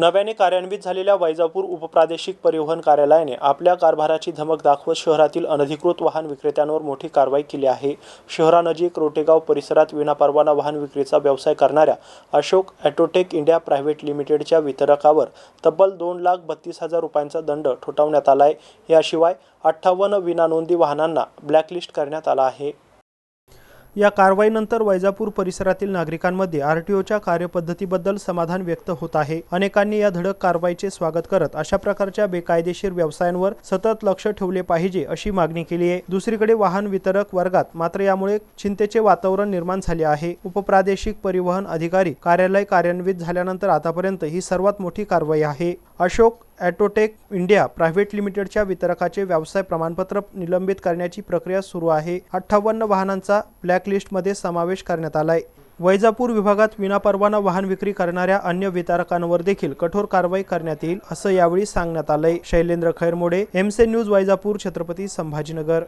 नव्याने कार्यान्वित झालेल्या वैजापूर उपप्रादेशिक परिवहन कार्यालयाने आपल्या कारभाराची धमक दाखवत शहरातील अनधिकृत वाहन विक्रेत्यांवर मोठी कारवाई केली आहे. शहरानजीक रोटेगाव परिसरात विनापरवाना वाहन विक्रीचा व्यवसाय करणाऱ्या अशोक ॲटोटेक इंडिया प्रायव्हेट लिमिटेडच्या वितरकावर तब्बल दोन लाख बत्तीस हजार रुपयांचा दंड ठोठावण्यात आला आहे याशिवाय अठ्ठावन्न विनानोंदी वाहनांना ब्लॅकलिस्ट करण्यात आला आहे. या कारवाईनंतर वैजापूर परिसरातील नागरिकांमध्ये आर टी ओच्या कार्यपद्धतीबद्दल समाधान व्यक्त होत आहे. अनेकांनी या धडक कारवाईचे स्वागत करत अशा प्रकारच्या बेकायदेशीर व्यवसायांवर सतत लक्ष ठेवले पाहिजे अशी मागणी केली आहे. दुसरीकडे वाहन वितरक वर्गात मात्र यामुळे चिंतेचे वातावरण निर्माण झाले आहे. उपप्रादेशिक परिवहन अधिकारी कार्यालय कार्यान्वित झाल्यानंतर आतापर्यंत ही सर्वात मोठी कारवाई आहे. अशोक ॲटोटेक इंडिया प्रायव्हेट लिमिटेडच्या वितरकाचे व्यवसाय प्रमाणपत्र निलंबित करण्याची प्रक्रिया सुरू आहे. अठ्ठावन्न वाहनांचा ब्लॅकलिस्टमध्ये समावेश करण्यात आलाय. वैजापूर विभागात विनापरवाना वाहन विक्री करणाऱ्या अन्य वितरकांवर देखील कठोर कारवाई करण्यात येईल असं यावेळी सांगण्यात आलंय. शैलेंद्र खैरमोडे एमसे न्यूज वैजापूर छत्रपती संभाजीनगर.